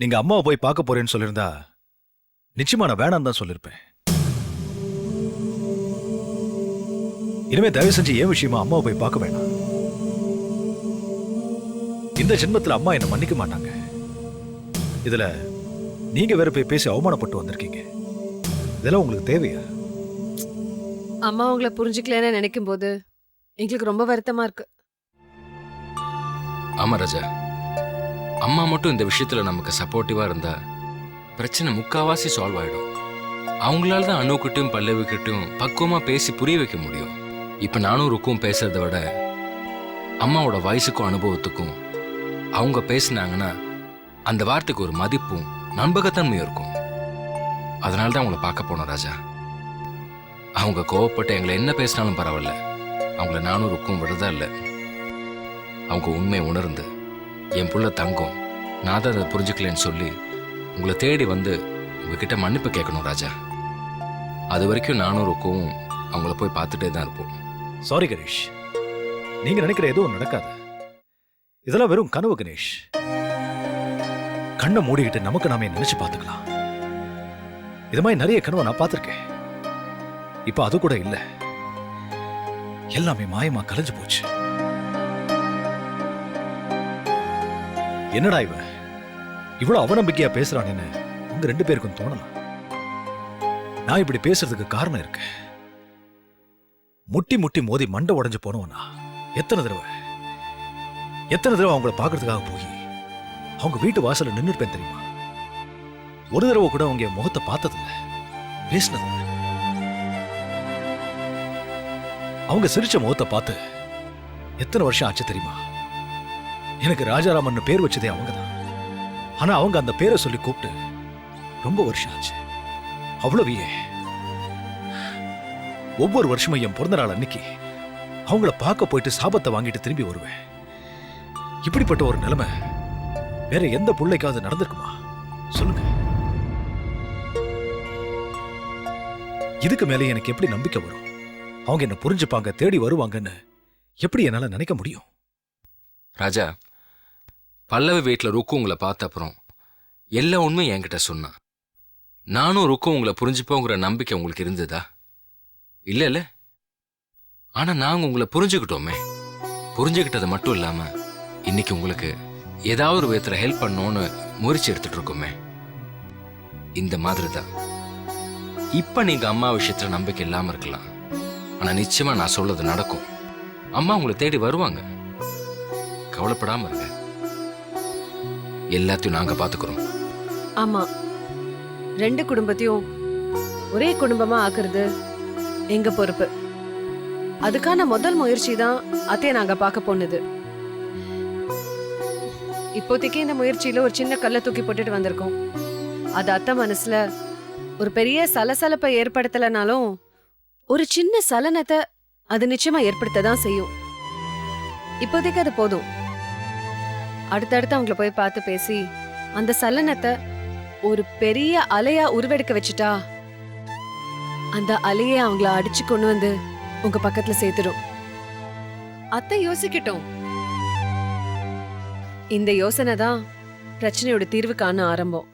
நீங்க அம்மாவை போய் பார்க்க போறேன்னு சொல்லியிருந்தா நிச்சயமா நான் வேணாம் தான் சொல்லியிருப்பேன். இனிமே தயவு செஞ்சு ஏன் விஷயமா அம்மாவை போய் பார்க்க வேணாம்? இந்த ஜென்மத்துல அம்மா என்ன மன்னிக்க மாட்டாங்க. இதுல நீங்க வேற போய் பேசி அவமானப்பட்டு வந்திருக்கீங்க. இதெல்லாம் உங்களுக்கு தேவையா? அம்மா உங்களை புரிஞ்சுக்கலன்னு நினைக்கும் போது எங்களுக்கு ரொம்ப வருத்தமா இருக்கு. ஆமா ராஜா. அம்மா மட்டும் இந்த விஷயத்துல நமக்கு சப்போர்ட்டிவா இருந்தா பிரச்சனை முக்காவாசி சால்வ் ஆயிடும். அவங்களால தான் அணுக்கிட்டும் பல்லவிக்கிட்டும் பக்குவமா பேசி புரிய வைக்க முடியும். இப்ப நானும் ருக்கும் பேசுறத விட அம்மாவோட வயசுக்கும் அனுபவத்துக்கும் அவங்க பேசுனாங்கன்னா அந்த வார்த்தைக்கு ஒரு மதிப்பும் நண்பகத்தன்மையும் இருக்கும். அதனால தான் அவங்கள பார்க்க போனோம் ராஜா. அவங்க கோவப்பட்டு எங்களை என்ன பேசினாலும் பரவாயில்ல. அவங்கள நானும் ருக்கும் விடுறதா இல்லை. அவங்க உண்மையை உணர்ந்து என் புள்ள தங்கம். நான் தான் அதை புரிஞ்சுக்கலன்னு சொல்லி உங்களை தேடி வந்து உங்ககிட்ட மன்னிப்பு கேட்கணும் ராஜா. அது வரைக்கும் நானும் ருக்கவும் அவங்கள போய் பார்த்துட்டே தான் இருப்போம். சாரி கணேஷ். நீங்க நினைக்கிற எதுவும் நடக்காது. இதெல்லாம் வெறும் கனவு கணேஷ். கண்ணை மூடிக்கிட்டு நமக்கு நாமே நினைச்சு பார்த்துக்கலாம். இது மாதிரி நிறைய கனவை நான் பார்த்திருக்கேன். இப்ப அது கூட இல்ல. எல்லாமே மாயமா கலைஞ்சு போச்சு. என்னடா இவன் இவ்வளவு அவநம்பிக்கையா பேசுறானேன்னு உங்க ரெண்டு பேருக்கும் தோணலாம் நான் இப்படி பேசுறதுக்கு காரணம் இருக்கு. முட்டி முட்டி மோதி மண்டை உடைஞ்சு போனவனா? எத்தனை தடவை? எத்தனை தடவை அவங்கள பார்க்கறதுக்காக போய் அவங்க வீட்டு வாசல்ல நின்னுருப்பேன் தெரியுமா? ஒரு தடவை கூட அவங்க முகத்தை பார்த்ததில்ல. பேசினது அவங்க சிரிச்ச முகத்தை பார்த்து எத்தனை வருஷம் ஆச்சு தெரியுமா? எனக்கு ராஜாராமன் பேர் வச்சதே அவங்க தான் ஆனா அவங்க அந்த பேரை சொல்லி கூப்பிட்டு ரொம்ப வருஷம் ஆச்சு. அவ்வளவு ஒவ்வொரு வருஷமும் என் பிறந்த நாள் அன்னைக்கு அவங்கள பார்க்க போயிட்டு சாபத்தை வாங்கிட்டு திரும்பி வருவேன். இப்படிப்பட்ட ஒரு நிலைமை வேற எந்த பிள்ளைக்காவது நடந்திருக்குமா? சொல்லுங்க. இதுக்கு மேலே எனக்கு எப்படி நம்பிக்கை வரும்? அவங்க என்ன புரிஞ்சுப்பாங்க தேடி வருவாங்கன்னு எப்படி என்னால நினைக்க முடியும்? ராஜா பல்லவி வீட்டில் ருக்கு உங்களை பார்த்த அப்புறம் எல்லா உண்மையும் என்கிட்ட சொன்னான் நானும் ருக்கு உங்களை புரிஞ்சுப்போங்கிற நம்பிக்கை உங்களுக்கு இருந்ததா? இல்லை இல்லை ஆனால் நாங்கள் உங்களை புரிஞ்சுக்கிட்டோமே. புரிஞ்சுக்கிட்டது மட்டும் இல்லாமல் இன்னைக்கு உங்களுக்கு ஏதாவது ஒரு விதத்தில் ஹெல்ப் பண்ணணும்னு முயற்சி எடுத்துட்டு இருக்கோமே. இந்த மாதிரி தான் இப்போ நீங்கள் அம்மா விஷயத்துல நம்பிக்கை இல்லாமல் இருக்கலாம். ஆனால் நிச்சயமாக நான் சொல்றது நடக்கும். அம்மா உங்களை தேடி வருவாங்க. கவலைப்படாமல் இருங்க. எல்லாத்தையும் நாங்க பாத்துக்கிறோம். ஆமா. ரெண்டு குடும்பத்தையும் ஒரே குடும்பமா ஆக்குறது எங்க பொறுப்பு? அதுக்கான முதல் முயற்சி தான் அத்தையை நாங்க பார்க்க போனது. இப்போதைக்கு இந்த முயற்சியில ஒரு சின்ன கல்லை தூக்கி போட்டுட்டு வந்திருக்கோம். அது அத்தை மனசுல ஒரு பெரிய சலசலப்பை ஏற்படுத்தலைனாலும் ஒரு சின்ன சலனத்தை அது நிச்சயமா ஏற்படுத்த தான் செய்யும். இப்போதைக்கு அது போதும். அடுத்தடுத்து அவங்கள போய் பார்த்து பேசி அந்த சலனத்தை ஒரு பெரிய அலையா உருவெடுக்க வச்சுட்டா அந்த அலையை அவங்கள அடிச்சு கொண்டு வந்து உங்க பக்கத்துல சேர்த்துடும். அத்தை யோசிக்கட்டும். இந்த யோசனை தான் பிரச்சனையோட தீர்வு காண ஆரம்பம்.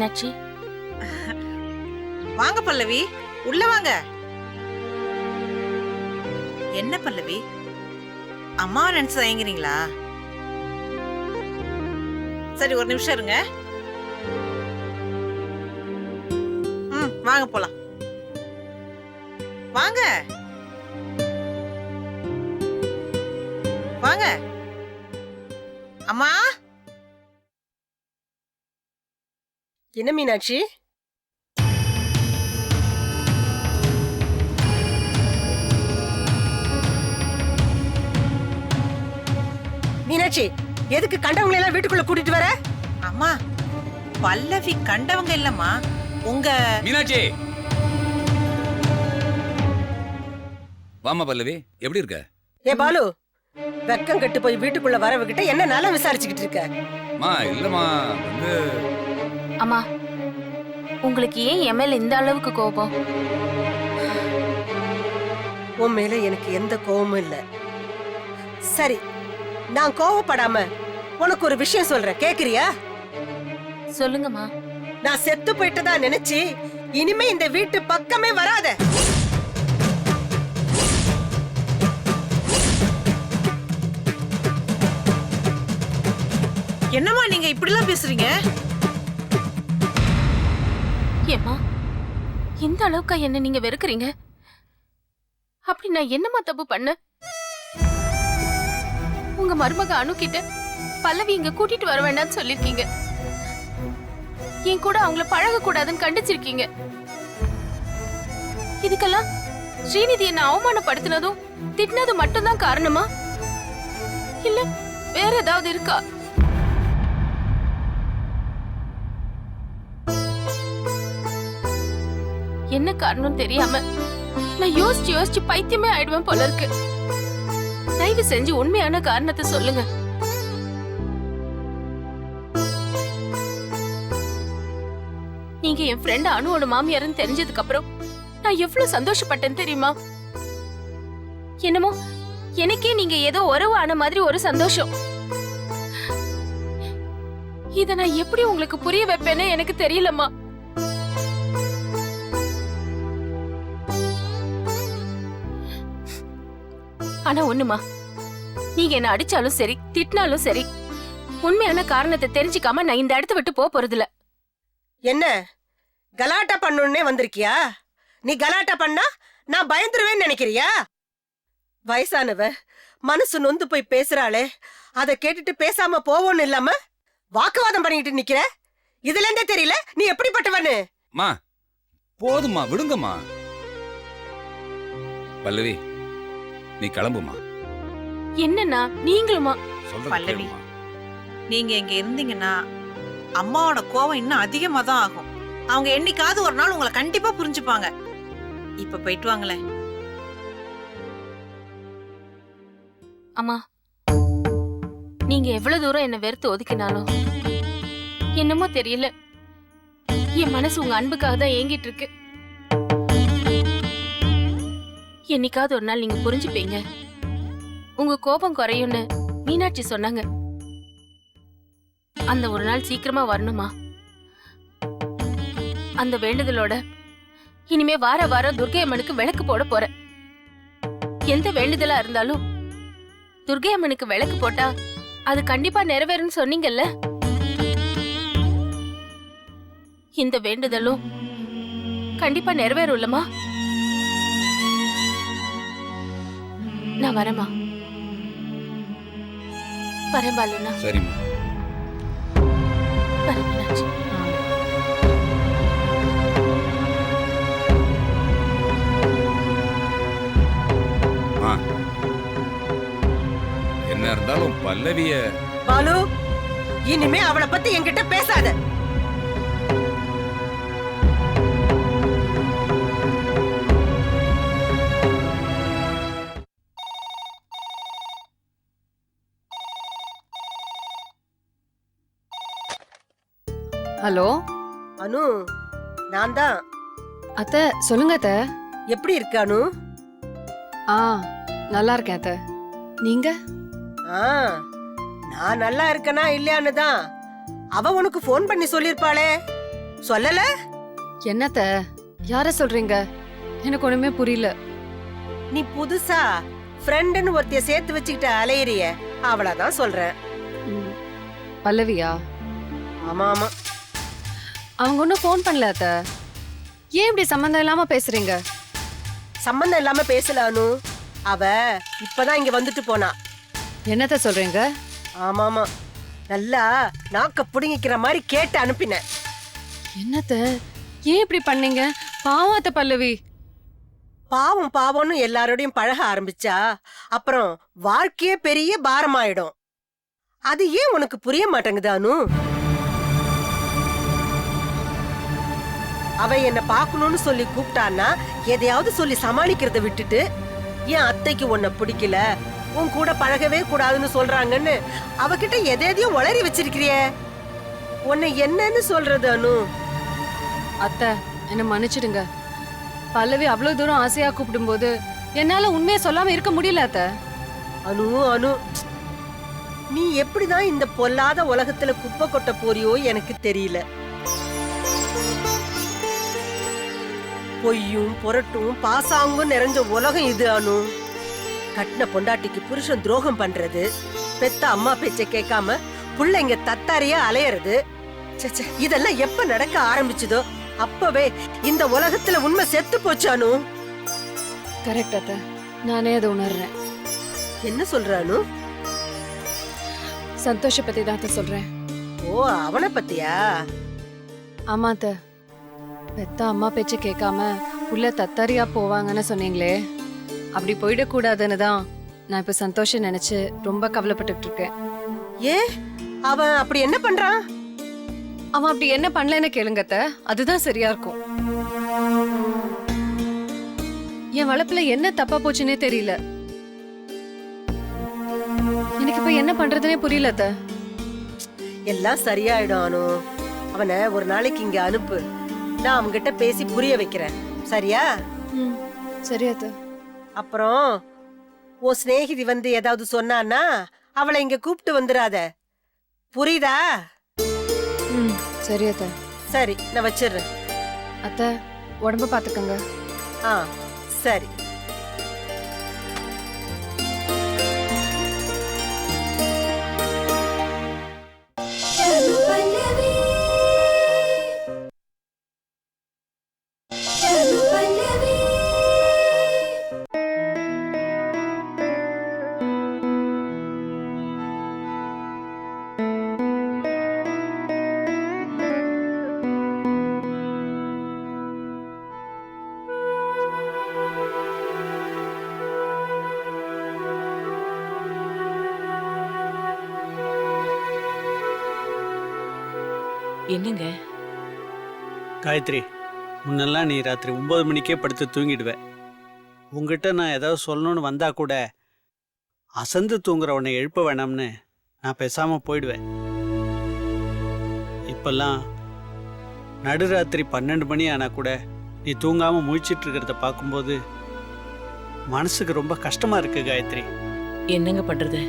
மீனாட்சி வாங்க பல்லவி உள்ள வாங்க. என்ன பல்லவி? அம்மாவை நினைச்சு தயங்குறீங்களா? சரி ஒரு நிமிஷம் இருங்க. ம் வாங்க போலாம். வாங்க. வாங்க. அம்மா? என்ன மீனாட்சி? மீனாட்சி எதுக்கு கண்டவங்களை எல்லாம் வீட்டுக்குள்ள கூட்டிட்டு வர? அம்மா பல்லவி கண்டவங்க இல்லம்மா. உங்க மீனாட்சி! வாமா பல்லவி எப்படி இருக்க? ஏ பாலு வெக்கம் கெட்டு போய் வீட்டுக்குள்ள வரவகிட்ட என்ன நலம் விசாரிச்சுக்கிட்டு இருக்க? மா இல்லம்மா வந்து அம்மா உங்களுக்கு ஏன் என் மேல இந்த அளவுக்கு கோபம்? உன் மேல எனக்கு எந்த கோவமும் இல்ல. சரி நான் கோவப்படாம உனக்கு ஒரு விஷயம் சொல்றேன். கேக்குறியா? சொல்லுங்கம்மா. நான் செத்து போயிட்டதா நினைச்சு இனிமே இந்த வீட்டு பக்கமே வராத. என்னம்மா நீங்க இப்படிலாம் பேசுறீங்க? ஏம்மா? இந்த அளவுக்கு என்ன நீங்க வெறுக்கிறீங்க? அப்படி நான் என்னம்மா தப்பு பண்ண உங்க மருமக அனு கிட்ட பல்லவி இங்க கூட்டிட்டு வர வேண்டாம்னு சொல்லிருக்கீங்க என் கூட அவங்கள பழக கூடாதுன்னு கண்டிச்சிருக்கீங்க. இதுக்கெல்லாம் ஸ்ரீநிதி என்ன அவமானப்படுத்தினதும் திட்டினதும் மட்டும்தான் காரணமா? இல்ல வேற ஏதாவது இருக்கா? என்ன காரணம் தெரியாம நான் யோசிச்சு யோசிச்சு பைத்தியமே ஆயிடுவேன் போல இருக்கு. தயவு செஞ்சு உண்மையான காரணத்தை சொல்லுங்க. நீங்க என் ஃப்ரெண்ட் அனுவோட மாமியாருன்னு தெரிஞ்சதுக்கு அப்புறம் நான் எவ்வளவு சந்தோஷப்பட்டேன் தெரியுமா? என்னமோ எனக்கே நீங்க ஏதோ உறவு ஆன மாதிரி ஒரு சந்தோஷம். இத நான் எப்படி உங்களுக்கு புரிய வைப்பேன்னு எனக்கு தெரியலம்மா. ஆனா ஒண்ணுமா? நீங்க என்ன அடிச்சாலும் சரி திட்டினாலும் சரி உண்மையான காரணத்தை தெரிஞ்சுக்காம நான் இந்த இடத்த விட்டு போக போறதில்ல. என்ன? கலாட்டா பண்ணணும்னே வந்திருக்கியா? நீ கலாட்டா பண்ணா நான் பயந்துருவேன்னு நினைக்கிறியா? வயசானவ மனசு நொந்து போய் பேசுறாளே அத கேட்டுட்டு பேசாம போவோன்னு இல்லாம வாக்குவாதம் பண்ணிக்கிட்டு நிக்கிற? இதுல இருந்தே தெரியல நீ எப்படிப்பட்டவன்னு மா போதும்மா விடுங்கம்மா. பல்லவி நீ கிளம்புமா? என்னன்னா நீங்களுமா? பல்லவி. நீங்க இங்க இருந்தீங்கன்னா அம்மாவோட கோவம் இன்னும் அதிகமா தான் ஆகும். அவங்க என்னைக்காவது ஒரு நாள் உங்களை கண்டிப்பா புரிஞ்சுப்பாங்க. இப்ப போயிட்டு வாங்களேன். அம்மா நீங்க எவ்வளவு தூரம் என்ன வெறுத்து ஒதுக்கினாலும் என்னமோ தெரியல. என் மனசு உங்க அன்புக்காக தான் ஏங்கிட்டு இருக்கு. என்னைக்காவது ஒரு நாள் நீங்க புரிஞ்சுப்பீங்க. உங்க கோபம் குறையும்னு மீனாட்சி சொன்னாங்க. அந்த ஒரு நாள் சீக்கிரமா வரணுமா? அந்த வேண்டுதலோட இனிமே வார வாரம் துர்க்கை அம்மனுக்கு விளக்கு போட போறேன். எந்த வேண்டுதலா இருந்தாலும் துர்கை அம்மனுக்கு விளக்கு போட்டா அது கண்டிப்பா நிறைவேறும்னு சொன்னீங்கல்ல? இந்த வேண்டுதலும் கண்டிப்பா நிறைவேறும்லமா நான் வரேம்மா. வரேன் பாலுனா சரிம்மா. வரேன் மீனாட்சி. மா என்ன இருந்தாலும் பல்லவிய பாலு இனிமே அவளை பத்தி என்கிட்ட பேசாத. ஹலோ? அனு நான் தான் அத்த சொல்லுங்க அத்த. எப்படி இருக்க அனு? ஆ நல்லா இருக்கேன் அத்த. நீங்க? ஆ நான் நல்லா இருக்கனா இல்லையான்னு தான் அவ உனக்கு ஃபோன் பண்ணி சொல்லிருப்பாளே சொல்லல? என்னத்த யார சொல்றீங்க? எனக்கு ஒண்ணுமே புரியல. நீ புதுசா ஃப்ரெண்டுன்னு ஒருத்திய சேர்த்து வச்சுக்கிட்ட அலையிறிய. அவளதான் சொல்றேன். ம், பல்லவியா? ஆமா ஆமா அவங்க ஒன்றும் ஃபோன் பண்ணல அத்த. ஏன் இப்படி சம்மந்தம் இல்லாம பேசுறீங்க? சம்பந்தம் இல்லாம பேசல அனு அவ இப்பதான் இங்க வந்துட்டு போனா. என்னத்த சொல்றீங்க? ஆமா ஆமா நல்லா நாக்க புடுங்கிக்கிற மாதிரி கேட்டு அனுப்பினேன். என்னத்த? ஏன் இப்படி பண்ணீங்க? பாவம் அத்த பல்லவி. பாவம் பாவம்னு எல்லாரோடையும் பழக ஆரம்பிச்சா அப்புறம் வாழ்க்கையே பெரிய பாரமாயிடும். அது ஏன் உனக்கு புரிய மாட்டேங்குது அனு? அவ என்ன பார்க்கணும்னு சொல்லி கூப்பிட்டான்னா எதையாவது சொல்லி சமாளிக்கிறத விட்டுட்டு என் அத்தைக்கு உன்னை பிடிக்கல. உன் கூட பழகவே கூடாதுன்னு சொல்றாங்கன்னு அவகிட்ட எதை எதையும் உளறி வச்சிருக்கிறியே. உன்னை என்னன்னு சொல்றது அனு? அத்தை என்ன மன்னிச்சிடுங்க. பல்லவி அவ்வளவு தூரம் ஆசையா கூப்பிடும்போது என்னால உண்மையை சொல்லாம இருக்க முடியல அத்தை. அனு அனு நீ எப்படிதான் இந்த பொல்லாத உலகத்துல குப்பை கொட்ட போறியோ எனக்கு தெரியல. பொய்யும் புரட்டும் பாசாங்கும் நிறைஞ்ச உலகம் இது அனு. கட்டின பொண்டாட்டிக்கு புருஷன் துரோகம் பண்றது. பெத்த அம்மா பேச்ச கேட்காம புள்ளைங்க தத்தாரியா அலையறது. இதெல்லாம் எப்ப நடக்க ஆரம்பிச்சதோ அப்பவே இந்த உலகத்துல உண்மை செத்து போச்சு அனு. கரெக்ட் அத்தை. நானே அதை உணர்றேன். என்ன சொல்ற அனு? சந்தோஷ பத்தி தான் சொல்றேன். ஓ அவனை பத்தியா? ஆமா அத்தை. பெத்த அம்மா பேச்ச கேட்காம உள்ள தத்தாரியா போவாங்கன்னு சொன்னீங்களே. அப்படி போயிடக்கூடாதுன்னு தான் நான் இப்ப சந்தோஷம் நினைச்சு ரொம்ப கவலைப்பட்டுட்டு இருக்கேன். ஏ அவன் அப்படி என்ன பண்றான் அவன் அப்படி என்ன பண்ணலன்னு கேளுங்க அத்தை. அதுதான் சரியா இருக்கும். என் வளப்புல என்ன தப்பா போச்சுன்னே தெரியல. எனக்கு இப்ப என்ன பண்றதுனே புரியல எல்லாம் சரியாயிடும் அவனை ஒரு நாளைக்கு இங்க அனுப்பு. நான் அவன்கிட்ட பேசி புரிய வைக்கிறேன். சரியா? ம், சரி அத்தை. அப்புறம் உன் சிநேகிதி வந்து ஏதாவது சொன்னான்னா அவளை இங்க கூப்பிட்டு வந்துடாத புரியுதா? ம். சரி அத்தை. சரி நான் வச்சிடுறேன். அத்தை உடம்ப பாத்துக்கோங்க. ஆ சரி. என்னங்க? காயத்ரி முன்னெல்லாம் நீ ராத்திரி ஒன்பது மணிக்கே படுத்து தூங்கிடுவ. உங்ககிட்ட நான் ஏதாவது சொல்லணும்னு வந்தா கூட அசந்து தூங்குறவனை எழுப்ப வேணாம்னு நான் பேசாம போயிடுவேன். இப்பெல்லாம் நடுராத்திரி பன்னெண்டு மணி ஆனா கூட நீ தூங்காம முழிச்சிட்டு இருக்கிறத பார்க்கும்போது மனசுக்கு ரொம்ப கஷ்டமா இருக்கு காயத்ரி. என்னங்க பண்றது?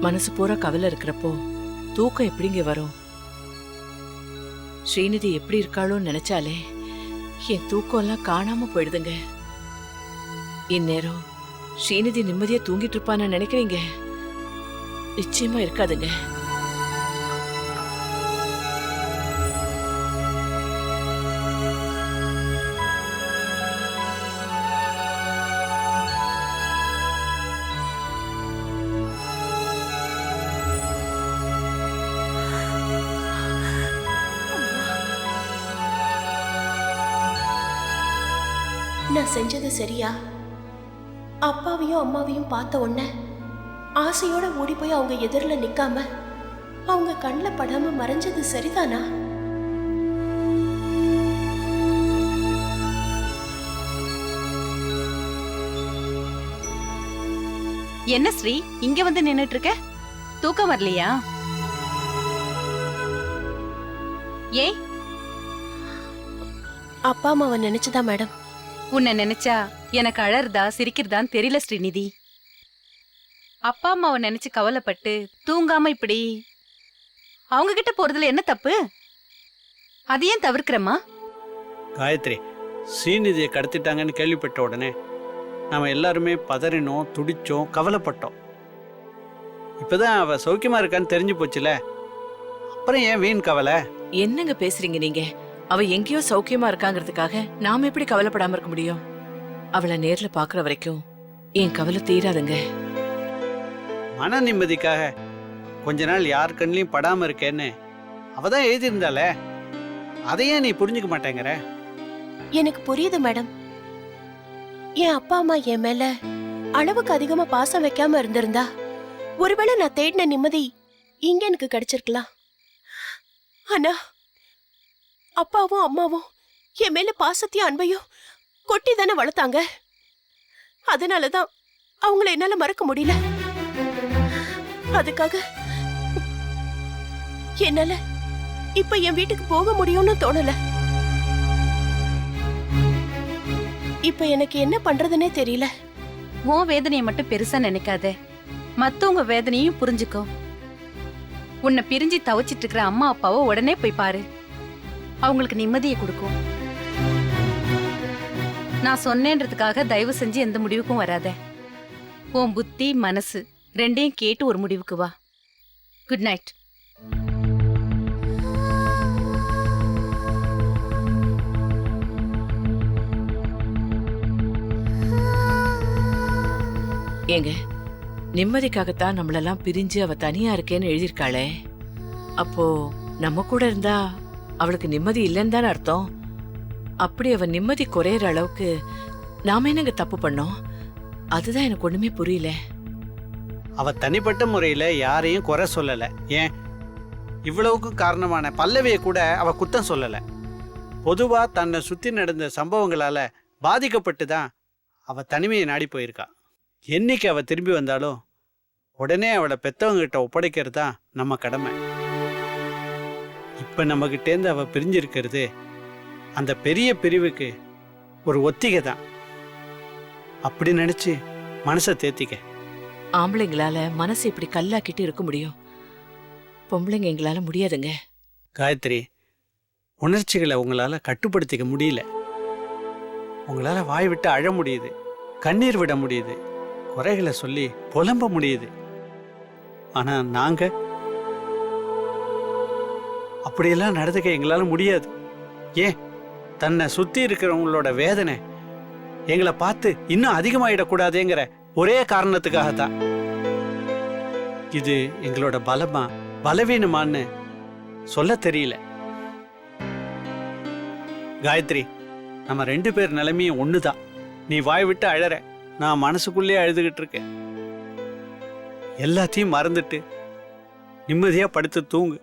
மனசு பூரா கவலை இருக்கிறப்போ தூக்கம் எப்படிங்க வரும்? ஸ்ரீநிதி எப்படி இருக்காளோன்னு நினைச்சாலே என் தூக்கம் எல்லாம் காணாம போயிடுதுங்க. இந்நேரம் ஸ்ரீநிதி நிம்மதியா தூங்கிட்டு இருப்பான்னு நினைக்கிறீங்க? நிச்சயமா இருக்காதுங்க. நான் செஞ்சது சரியா? அப்பாவையும் அம்மாவையும் பார்த்த உடனே ஆசையோட ஓடி போய் அவங்க எதிரில் நிக்காம அவங்க கண்ணில் படாம மறைஞ்சது சரிதானா? என்ன ஸ்ரீ இங்க வந்து நின்னுட்டு இருக்க தூக்கம் வரலையா? ஏய். அப்பா அம்மாவை நினைச்சுதான் மேடம். உன்னை நினைச்சா எனக்கு அழறதா சிரிக்கிறதான்னு தெரியல ஸ்ரீநிதி. அப்பா அம்மாவை நினைச்சு கவலைப்பட்டு தூங்காம இப்படி அவங்க கிட்ட போறதுல என்ன தப்பு? அது ஏன் தவிர்க்கிறம்மா? காயத்ரி ஸ்ரீநிதியை கடத்திட்டாங்கன்னு கேள்விப்பட்ட உடனே நாம எல்லாருமே பதறினோம் துடிச்சோம் கவலைப்பட்டோம். இப்பதான் அவ சௌக்கியமா இருக்கான்னு தெரிஞ்சு போச்சுல. அப்புறம் ஏன் வீண் கவலை? என்னங்க பேசுறீங்க நீங்க? அவ எங்கேயோ சௌக்கியமா இருக்காங்கிறதுக்காக நாம எப்படி கவலைப்படாம இருக்க முடியும்? அவளை நேர்ல பாக்குற வரைக்கும் என் கவலை தீராதுங்க. மன நிம்மதிக்காக கொஞ்ச நாள் யார் கண்ணிலையும் படாம இருக்கேன்னு அவ தான் எழுதியிருந்தாளே அதையே நீ புரிஞ்சுக்க மாட்டேங்கிற? எனக்கு புரியுது மேடம். என் அப்பா அம்மா என் மேல அளவுக்கு அதிகமா பாசம் வைக்காம இருந்திருந்தா ஒருவேளை நான் தேடின நிம்மதி இங்க எனக்கு கிடைச்சிருக்கலாம். ஆனா அப்பாவும் அம்மாவும் என் மேல பாசத்தையும் அன்பையும் கொட்டி தானே வளர்த்தாங்க? அதனாலதான் அவங்கள என்னால மறக்க முடியல. அதுக்காக என்னால இப்ப என் வீட்டுக்கு போக முடியும்னு தோணல. இப்ப எனக்கு என்ன பண்றதுன்னே தெரியல. உன் வேதனையை மட்டும் பெருசா நினைக்காத. மத்தவங்க வேதனையும் புரிஞ்சுக்கோ உன்னை பிரிஞ்சு தவிச்சிட்டு இருக்கிற அம்மா அப்பாவை உடனே போய் பாரு. அவங்களுக்கு நிம்மதியை கொடுக்கும். நான் சொன்னேன்றதுக்காக தயவு செஞ்சு எந்த முடிவுக்கும் வராத. உன் புத்தி மனசு ரெண்டையும் கேட்டு ஒரு முடிவுக்கு வா. குட் நைட் ஏங்க நிம்மதிக்காகத்தான் நம்மளெல்லாம் பிரிஞ்சு அவ தனியா இருக்கேன்னு எழுதியிருக்காளே. அப்போ நம்ம கூட இருந்தா அவளுக்கு நிம்மதி இல்லைன்னு தானே அர்த்தம்? அப்படி அவ நிம்மதி குறையிற அளவுக்கு நாம என்னங்க தப்பு பண்ணோம்? அதுதான் எனக்கு ஒண்ணுமே புரியல. அவ தனிப்பட்ட முறையில யாரையும் குறை சொல்லல. ஏன்? இவ்வளவுக்கும் காரணமான பல்லவியை கூட அவ குத்தம் சொல்லல. பொதுவா தன்னை சுத்தி நடந்த சம்பவங்களால பாதிக்கப்பட்டு தான் அவ தனிமையை நாடி போயிருக்கா. என்னைக்கு அவ திரும்பி வந்தாலும் உடனே அவளை பெத்தவங்க கிட்ட ஒப்படைக்கிறது தான் நம்ம கடமை. இப்ப நம்ம கிட்டேருந்து அவ பிரிஞ்சிருக்கிறது அந்த பெரிய பிரிவுக்கு ஒரு ஒத்திகை தான். அப்படி நினைச்சு மனசை தேத்திக்க. ஆம்பளைங்களால மனசு இப்படி கல்லாக்கிட்டு இருக்க முடியும். பொம்பளைங்க எங்களால முடியாதுங்க. காயத்ரி உணர்ச்சிகளை உங்களால கட்டுப்படுத்திக்க முடியல. உங்களால வாய் விட்டு அழ முடியுது. கண்ணீர் விட முடியுது. குறைகளை சொல்லி புலம்ப முடியுது. ஆனா நாங்க அப்படியெல்லாம் நடந்துக்க எங்களால் முடியாது. ஏன்? தன்னை சுற்றி இருக்கிறவங்களோட வேதனை எங்களை பார்த்து இன்னும் அதிகமாயிடக்கூடாதேங்கிற ஒரே காரணத்துக்காக தான் இது எங்களோட பலமா பலவீனமான்னு சொல்ல தெரியல. காயத்ரி நம்ம ரெண்டு பேர் நிலைமையும் தான் நீ வாய் விட்டு அழற. நான் மனசுக்குள்ளே அழுதுகிட்டு இருக்கேன். எல்லாத்தையும் மறந்துட்டு நிம்மதியாக படுத்து தூங்கு.